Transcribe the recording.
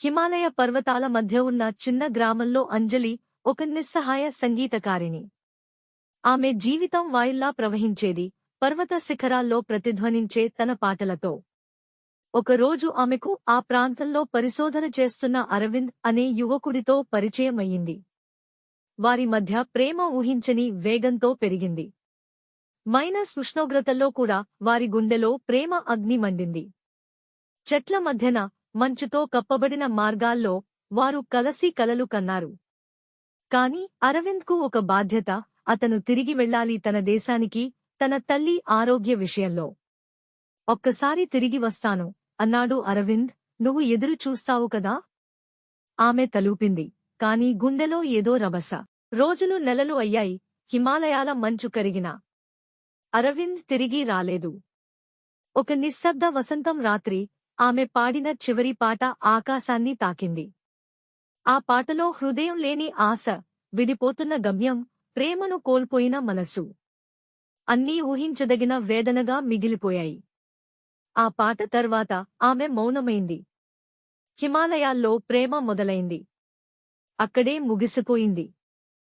హిమాలయ పర్వతాల మధ్య ఉన్న చిన్న గ్రామంలో అంజలి ఒక నిస్సహాయ సంగీతకారిణి. ఆమె జీవితం వాయిల్లా ప్రవహించేది పర్వత శిఖరాల్లో ప్రతిధ్వనించే తన పాటలతో. ఒకరోజు ఆమెకు ఆ ప్రాంతంలో పరిశోధన చేస్తున్న అరవింద్ అనే యువకుడితో పరిచయమయ్యింది. వారి మధ్య ప్రేమ ఊహించని వేగంతో పెరిగింది. మైనస్ ఉష్ణోగ్రతల్లో కూడా వారి గుండెలో ప్రేమ అగ్ని మండింది. చెట్ల మధ్యన మంచుతో కప్పబడిన మార్గాల్లో వారు కలసి కలలు కన్నారు. కాని అరవింద్కు ఒక బాధ్యత అతను తిరిగి వెళ్ళాలి తన దేశానికి తన తల్లి ఆరోగ్య విషయంలో. ఒక్కసారి తిరిగి వస్తాను అన్నాడు అరవింద్ నువ్వు ఎదురు చూస్తావు కదా? ఆమె తలూపింది కాని గుండెలో ఏదో రభస. రోజులు నెలలు అయ్యాయి హిమాలయాల మంచు కరిగిన. అరవింద్ తిరిగి రాలేదు. ఒక నిశ్శబ్ద వసంతం రాత్రి ఆమె పాడిన చివరి పాట ఆకాశాన్ని తాకింది. ఆ పాటలో హృదయం లేని ఆశ విడిపోతున్న గమ్యం ప్రేమను కోల్పోయిన మనసు. అన్నీ ఊహించదగిన వేదనగా మిగిలిపోయాయి. ఆ పాట తర్వాత ఆమె మౌనమైంది. హిమాలయాల్లో ప్రేమ మొదలైంది. అక్కడే ముగిసిపోయింది.